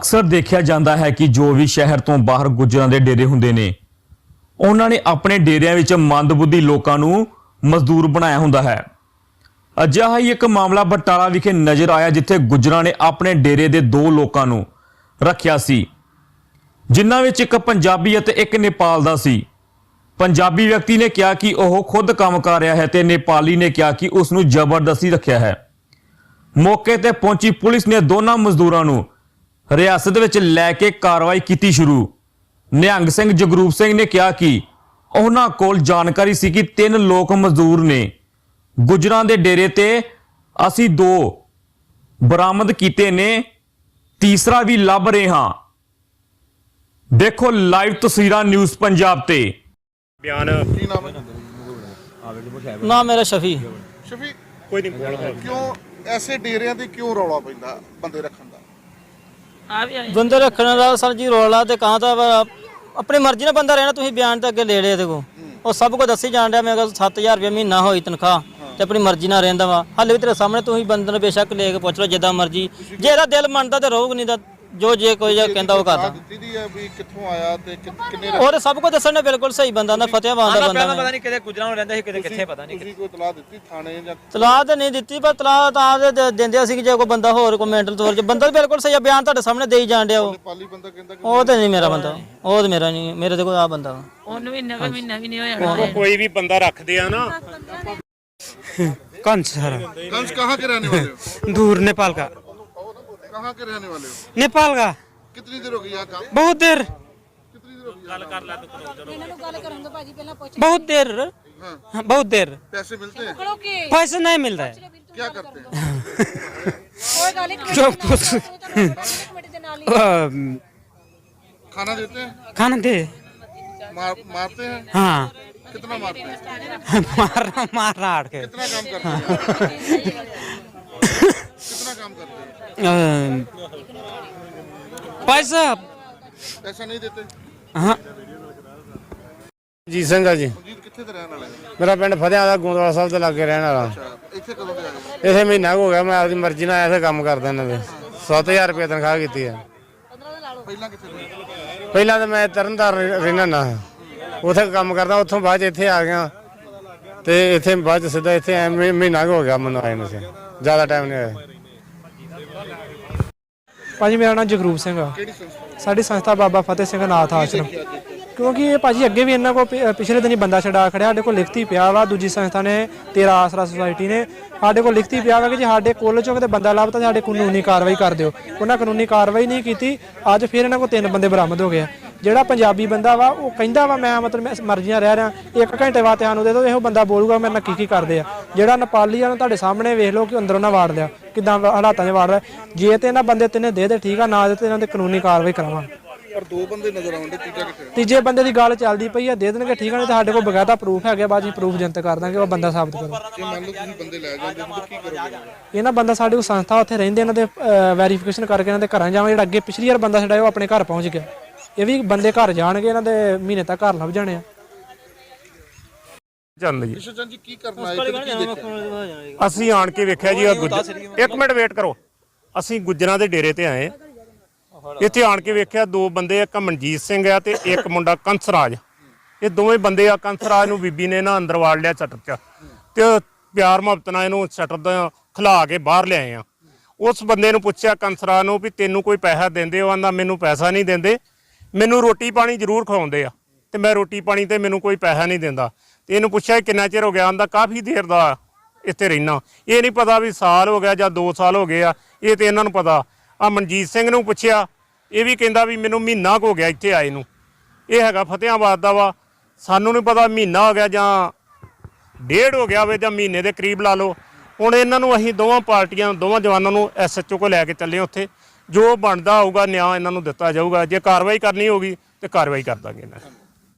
ਅਕਸਰ ਦੇਖਿਆ ਜਾਂਦਾ ਹੈ ਕਿ ਜੋ ਵੀ ਸ਼ਹਿਰ ਤੋਂ ਬਾਹਰ ਗੁੱਜਰਾਂ ਦੇ ਡੇਰੇ ਹੁੰਦੇ ਨੇ, ਉਹਨਾਂ ਨੇ ਆਪਣੇ ਡੇਰਿਆਂ ਵਿੱਚ ਮੰਦਬੁੱਧੀ ਲੋਕਾਂ ਨੂੰ ਮਜ਼ਦੂਰ ਬਣਾਇਆ ਹੁੰਦਾ ਹੈ। ਅਜਿਹਾ ਹੀ ਇੱਕ ਮਾਮਲਾ ਬਟਾਲਾ ਵਿਖੇ ਨਜ਼ਰ ਆਇਆ, ਜਿੱਥੇ ਗੁੱਜਰਾਂ ਨੇ ਆਪਣੇ ਡੇਰੇ ਦੇ ਦੋ ਲੋਕਾਂ ਨੂੰ ਰੱਖਿਆ ਸੀ, ਜਿਨ੍ਹਾਂ ਵਿੱਚ ਇੱਕ ਪੰਜਾਬੀ ਅਤੇ ਇੱਕ ਨੇਪਾਲ ਦਾ ਸੀ। ਪੰਜਾਬੀ ਵਿਅਕਤੀ ਨੇ ਕਿਹਾ ਕਿ ਉਹ ਖੁਦ ਕੰਮ ਕਰ ਰਿਹਾ ਹੈ ਤੇ ਨੇਪਾਲੀ ਨੇ ਕਿਹਾ ਕਿ ਉਸ ਨੂੰ ਜ਼ਬਰਦਸਤੀ ਰੱਖਿਆ ਹੈ। ਮੌਕੇ ਤੇ ਪਹੁੰਚੀ ਪੁਲਿਸ ਨੇ ਦੋਨਾਂ ਮਜ਼ਦੂਰਾਂ ਨੂੰ ਰਿਆਸਤ ਵਿੱਚ ਲੈ ਕੇ ਕਾਰਵਾਈ ਕੀਤੀ ਸ਼ੁਰੂ। ਨਿਹੰਗ ਸਿੰਘ ਜਗਰੂਪ ਸਿੰਘ ਨੇ ਕਿਹਾ ਕਿ ਉਹਨਾਂ ਕੋਲ ਜਾਣਕਾਰੀ ਸੀ ਕਿ ਤਿੰਨ ਲੋਕ ਮਜ਼ਦੂਰ ਨੇ। ਗੁਜਰਾਂ ਦੇ ਡੇਰੇ ਤੇ ਅਸੀਂ ਦੋ ਬਰਾਮਦ ਕੀਤੇ ਨੇ ਤੀਸਰਾ ਵੀ ਲੱਭ ਰਹੇ ਹਾਂ। ਦੇਖੋ ਲਾਈਵ ਤਸਵੀਰਾਂ ਨਿਊਜ਼ ਪੰਜਾਬ ਤੇ। ਬਿਆਨ। ਕੀ ਨਾਮ ਹੈ? ਨਾ ਮੇਰਾ ਸ਼ਫੀ। ਸ਼ਫੀ ਕੋਈ ਨਹੀਂ ਬੋਲਦਾ ਕਿਉਂ ਐਸੇ ਡੇਰਿਆਂ ਤੇ ਕਿਉਂ ਰੌਲਾ ਪੈਂਦਾ ਬੰਦੇ ਰੱਖਣ ਬੰਦੇ ਰੱਖਣ ਦਾ ਸਰ ਜੀ ਰੋਲਾ ਤੇ ਕਾਂ ਤਾਂ ਵਾ- ਆਪਣੀ ਮਰਜ਼ੀ ਨਾਲ ਬੰਦਾ ਰਹਿਣਾ ਤੁਸੀਂ ਬਿਆਨ ਤੇ ਅੱਗੇ ਲੈ ਲਿਆ ਦੇਖੋ ਉਹ ਸਭ ਕੁਝ ਦੱਸੀ ਜਾਣ ਡਿਆ ਮੇਰੇ ਕੋਲ 7000 ਰੁਪਏ ਮਹੀਨਾ ਹੋਈ ਤਨਖਾਹ ਤੇ ਆਪਣੀ ਮਰਜ਼ੀ ਨਾਲ ਰਹਿੰਦਾ ਵਾ। ਹਾਲੇ ਵੀ ਤੇਰੇ ਸਾਹਮਣੇ ਤੁਸੀਂ ਬੰਦੇ ਨੂੰ ਬੇਸ਼ੱਕ ਲੈ ਕੇ ਪੁੱਛ ਲਓ ਜਿੱਦਾਂ ਮਰਜ਼ੀ। ਜੇ ਇਹਦਾ ਦਿਲ ਮੰਨਦਾ ਤੇ ਰਹੂਗਾ ਨਹੀਂ ਤਾਂ ਜੋ ਜੇ ਕੋਈ ਜੇ ਕਹਿੰਦਾ ਉਹ ਕਰਦਾ ਦਿੱਤੀ ਦੀ ਹੈ ਵੀ ਕਿੱਥੋਂ ਆਇਆ ਤੇ ਕਿ- ਕਿੰਨੇ ਉਹ ਤੇ ਸਭ ਕੁਝ ਦੱਸਣ ਨੇ ਬਿਲਕੁਲ ਸਹੀ ਬੰਦਾ ਨਾ ਫਤਿਹਵਾਨ ਦਾ ਬੰਦਾ ਪਤਾ ਨਹੀਂ ਕਿਤੇ ਗੁਜਰਾਂ ਨੂੰ ਰਹਿੰਦਾ ਸੀ ਕਿਤੇ ਕਿੱਥੇ ਪਤਾ ਨਹੀਂ ਤੁਸੀਂ ਕੋਈ ਤਲਾਹ ਦਿੱਤੀ ਥਾਣੇ ਜਾਂ ਤਲਾਹ ਤਾਂ ਨਹੀਂ ਦਿੱਤੀ ਪਰ ਤਲਾਹ ਤਾਂ ਦੇ- ਦੇ- ਦਿੰਦੇ ਸੀ ਕਿ ਜੇ ਕੋਈ ਬੰਦਾ ਹੋਰ ਕੋਈ ਮੈਂਟਲ ਤੌਰ 'ਚ ਬੰਦਾ ਤਾਂ ਬਿਲਕੁਲ ਸਹੀ ਆ ਬਿਆਨ ਤੁਹਾਡੇ ਸਾਹਮਣੇ ਦੇਈ ਜਾਣ ਡਿਆ ਉਹ ਨੇਪਾਲੀ ਬੰਦਾ ਕਹਿੰਦਾ ਕਿ ਉਹ ਤੇ ਨਹੀਂ ਮੇਰਾ ਬੰਦਾ ਉਹ ਤੇ ਮੇਰਾ ਨਹੀਂ ਮੇਰੇ ਤੇ ਕੋਈ ਆ ਬੰਦਾ ਵਾ ਉਹਨੂੰ ਵੀ ਨਵੇਂ ਮਹੀਨਾ ਵੀ ਨਹੀਂ ਹੋਇਆ ਕੋਈ ਵੀ ਬੰਦਾ ਰੱਖਦੇ ਆ ਨਾ कौन सर कंस कहाँ के रहने वाले हो दूर नेपाल का कहाँ के रहने वाले हो? नेपाल का। कितनी देर होगी यहाँ काम? बहुत देर। कितनी देर होगी बहुत देर। हाँ, बहुत देर। पैसे मिलते हैं? पैसे नहीं मिल रहा। है क्या करते हैं? जो कुछ अम, खाना देते हैं? खाना दे। मार, मारते हैं? हाँ। कितना मारते हैं? मारना मारना आड़ के। कितना काम करते हैं? कितना काम करते ਪੈਸਾ ਪੈਸਾ ਨਹੀਂ ਦਿੱਤੇ। ਹਾਂ। ਜੀ ਸਿੰਘ ਜੀ। ਮੇਰਾ ਪਿੰਡ ਫਤਿਆਂ ਦਾ ਗੋਂਦਵਾਲ ਸਾਹਿਬ ਦੇ ਲਾਗੇ ਰਹਿਣ ਵਾਲਾ। ਇੱਥੇ ਕਦੋਂ ਦੇ ਆਏ ਇਸੇ ਮਹੀਨਾ ਹੋ ਗਿਆ ਮੈਂ ਆਪਦੀ ਮਰਜ਼ੀ ਨਾਲ ਐਸੇ ਕੰਮ ਕਰਦਾ ਇਹਨਾਂ ਦੇ। 7000 ਰੁਪਏ ਤਨਖਾਹ ਕੀਤੀ ਹੈ ਪਹਿਲਾਂ ਕਿੱਥੇ ਰਹੇ ਪਹਿਲਾਂ ਤਾਂ ਮੈਂ ਤਰਨਤਾਰ ਰਹਿਣਾ ਨਾ ਉਥੇ ਕੰਮ ਕਰਦਾ ਉੱਥੋਂ ਬਾਅਦ 'ਚ ਇੱਥੇ ਆ ਗਿਆ। ਤੇ ਇੱਥੇ ਬਾਅਦ 'ਚ ਸਿੱਧਾ ਇੱਥੇ ਐਵੇਂ ਮਹੀਨਾ ਕੁ ਹੋ ਗਿਆ ਮੈਨੂੰ ਆਏ ਨੂੰ ਜ਼ਿਆਦਾ ਟਾਈਮ ਨਹੀਂ ਹੋਇਆ। ਭਾਜੀ ਮੇਰਾ ਨਾਮ ਜਗਰੂਪ ਸਿੰਘ ਆ। ਸਾਡੀ ਸੰਸਥਾ ਬਾਬਾ ਫਤਿਹ ਸਿੰਘ ਨਾਥ ਆਸ਼ਰਮ। ਕਿਉਂਕਿ ਇਹ ਭਾਜੀ ਅੱਗੇ ਵੀ ਇਹਨਾਂ ਕੋ ਪਿਛਲੇ ਦਿਨੀ ਬੰਦਾ ਛਡਾ ਖੜਿਆ ਸਾਡੇ ਕੋਲ ਲਿਖਤੀ ਪਿਆ ਵਾ ਦੂਜੀ ਸੰਸਥਾ ਨੇ ਤੇਰਾ ਆਸਰਾ ਸੁਸਾਇਟੀ ਨੇ ਸਾਡੇ ਕੋਲ ਲਿਖਤੀ ਪਿਆ ਵਾ ਕਿ ਜੇ ਸਾਡੇ ਕੋਲ ਚੋਂ ਕਿਤੇ ਬੰਦਾ ਲੱਭਦਾ ਤਾਂ ਸਾਡੇ ਕਾਨੂੰਨੀ ਕਾਰਵਾਈ ਕਰ ਦਿਓ। ਉਹਨਾਂ ਕਾਨੂੰਨੀ ਕਾਰਵਾਈ ਨਹੀਂ ਕੀਤੀ ਅੱਜ ਫਿਰ ਇਹਨਾਂ ਕੋਲ ਤਿੰਨ ਬੰਦੇ ਬਰਾਮਦ ਹੋ ਗਏ ਜਿਹੜਾ ਪੰਜਾਬੀ ਬੰਦਾ ਵਾ ਉਹ ਕਹਿੰਦਾ ਵਾ ਮੈਂ ਮਤਲਬ ਮੈਂ ਮਰਜ਼ੀਆਂ ਰਹਿ ਰਿਹਾ ਇੱਕ ਘੰਟੇ ਬਾਅਦ ਸਾਨੂੰ ਦੇ ਦਿਓ ਇਹੋ ਬੰਦਾ ਬੋਲੂਗਾ ਮੇਰੇ ਨਾਲ ਕੀ ਕੀ ਕਰਦੇ ਆ। ਜਿਹੜਾ ਨੇਪਾਲੀ ਆ ਤੁਹਾਡੇ ਸਾਹਮਣੇ ਵੇਖ ਲਓ ਕਿ ਅੰਦਰੋਂ ਨਾ ਵਾੜ ਲਿਆ ਕਿਦਾਂ ਹਾਲਾਤਾਂ 'ਚ ਵਾੜ ਰਿਹਾ ਜੇ ਤੇ ਇਹਨਾਂ ਬੰਦੇ ਤਿੰਨੇ ਦੇ ਦੇ ਠੀਕ ਆ ਨਾ ਦੇ ਤੇ ਇਹਨਾਂ ਦੇ ਕਾਨੂੰਨੀ ਕਾਰਵਾਈ ਕਰਾਵਾਂਗੇ। ਪਰ ਦੋ ਬੰਦੇ ਨਜ਼ਰ ਆਉਂਦੇ ਤੀਜਾ ਕਿੱਥੇ? ਤੀਜੇ ਬੰਦੇ ਦੀ ਗੱਲ ਚੱਲਦੀ ਪਈ ਆ ਦੇ ਦੇਣਗੇ ਠੀਕ ਆ ਨਹੀਂ ਤਾਂ ਸਾਡੇ ਕੋਲ ਬਗਾਤਾ ਪ੍ਰੂਫ ਹੈਗਾ ਬਾਜੀ ਪ੍ਰੂਫ ਜਨਤਕ ਕਰ ਦਾਂਗੇ ਉਹ ਬੰਦਾ ਸਾਬਤ ਕਰੋ ਜੇ ਮੰਨ ਲਓ ਤੁਸੀਂ ਬੰਦੇ ਲੈ ਜਾਂਦੇ ਹੋ ਤਾਂ ਕੀ ਕਰੋਗੇ? ਇਹਨਾਂ ਬੰਦਾ ਸਾਡੇ ਕੋਲ ਸੰਸਥਾ ਉੱਥੇ ਰਹਿੰਦੇ ਇਹਨਾਂ ਦੇ ਵੈਰੀਫਿਕੇਸ਼ਨ ਕਰਕੇ ਇਹਨਾਂ ਦੇ ਘਰਾਂ ਜਾਵਾਂ ਜਿਹੜਾ ਅੱਗੇ ਪਿਛਲੀ ਵਾਰ ਬੰਦਾ ਛਡਾਇਆ ਉਹ ਆਪਣੇ ਘਰ ਪਹੁੰਚ ਗਿਆ। ਇਹ ਵੀ ਬੰਦੇ ਘਰ ਜਾਣਗੇ ਇਹਨਾਂ ਦੇ ਮਹੀਨੇ ਤੱਕ ਘਰ ਲੱਭ ਜਾਣੇ ਆ। ਚੱਲ ਜੀ। ਵਿਸ਼ਵਚੰਦ ਜੀ ਕੀ ਕਰਨਾ ਹੈ? ਇੱਥੇ ਕੀ ਦੇਖਿਆ? ਅਸੀਂ ਆਣ ਕੇ ਵੇਖਿਆ ਜੀ ਇੱਕ ਮਿੰਟ ਵੇਟ ਕਰੋ। ਅਸੀਂ ਗੁੱਜਰਾਂ ਦੇ ਡੇਰੇ ਤੇ ਆਏ। ਇੱਥੇ ਆਣ ਕੇ ਵੇਖਿਆ ਦੋ ਬੰਦੇ ਇੱਕ ਮਨਜੀਤ ਸਿੰਘ ਆ ਤੇ ਇੱਕ ਮੁੰਡਾ ਕੰਸਰਾਜ। ਇਹ ਦੋਵੇਂ ਬੰਦੇ ਆ ਕੰਸਰਾਜ ਨੂੰ ਬੀਬੀ ਨੇ ਨਾ ਅੰਦਰ ਵਾੜ ਲਿਆ ਸ਼ਟਰ 'ਚ। ਤੇ ਪਿਆਰ ਮੁਹੱਬਤ ਨਾਲ ਇਹਨੂੰ ਸ਼ਟਰ ਦਾ ਖਿਲਾ ਕੇ ਬਾਹਰ ਲਿਆਏ ਆ। ਉਸ ਬੰਦੇ ਨੂੰ ਪੁੱਛਿਆ ਕੰਸਰਾਜ ਨੂੰ ਵੀ ਤੈਨੂੰ ਕੋਈ ਪੈਸਾ ਦਿੰਦੇ ਉਹ ਆਂਦਾ ਮੈਨੂੰ ਪੈਸਾ ਨਹੀਂ ਦਿੰਦੇ। ਮੈਨੂੰ ਰੋਟੀ ਪਾਣੀ ਜ਼ਰੂਰ ਖਵਾਉਂਦੇ ਆ ਤੇ ਮੈਂ ਰੋਟੀ ਪਾਣੀ ਤੇ ਮੈਨੂੰ ਕੋਈ ਪੈਸਾ ਨਹੀਂ ਦਿੰਦਾ। ਤੇ ਇਹਨੂੰ ਪੁੱਛਿਆ ਕਿੰਨਾ ਚਿਰ ਹੋ ਗਿਆ, ਆਂਦਾ ਕਾਫੀ ਦੇਰ ਦਾ ਇੱਥੇ ਰਹਿਣਾ ਇਹ ਨਹੀਂ ਪਤਾ ਵੀ ਸਾਲ ਹੋ ਗਿਆ ਜਾਂ 2 ਸਾਲ ਹੋ ਗਏ ਆ, ਇਹ ਤੇ ਇਹਨਾਂ ਨੂੰ ਪਤਾ। ਆ ਮਨਜੀਤ ਸਿੰਘ ਨੂੰ ਪੁੱਛਿਆ, ਇਹ ਵੀ ਕਹਿੰਦਾ ਵੀ ਮੈਨੂੰ ਮਹੀਨਾ ਕੁ ਹੋ ਗਿਆ ਇੱਥੇ ਆਏ ਨੂੰ। ਇਹ ਹੈਗਾ ਫਤਿਆਬਾਦ ਦਾ ਵਾ। ਸਾਨੂੰ ਨਹੀਂ ਪਤਾ ਮਹੀਨਾ ਹੋ ਗਿਆ ਜਾਂ ਡੇਢ ਹੋ ਗਿਆ ਵੇ ਜਾਂ ਮਹੀਨੇ ਦੇ ਕਰੀਬ ਲਾ ਲਓ। ਹੁਣ ਇਹਨਾਂ ਨੂੰ ਅਸੀਂ ਦੋਵਾਂ ਪਾਰਟੀਆਂ, ਦੋਵਾਂ ਜਵਾਨਾਂ ਨੂੰ ਐਸਐਚਓ ਕੋ ਲੈ ਕੇ ਚੱਲੇ ਉੱਥੇ। ਜੋ ਬਣਦਾ ਹੋਊਗਾ, ਨਿਆਂ ਇਹਨਾਂ ਨੂੰ ਦਿੱਤਾ ਜਾਊਗਾ। ਜੇ ਕਾਰਵਾਈ ਕਰਨੀ ਹੋਗੀ ਤੇ ਕਾਰਵਾਈ ਕਰ ਦਾਂਗੇ ਇਹਨਾਂ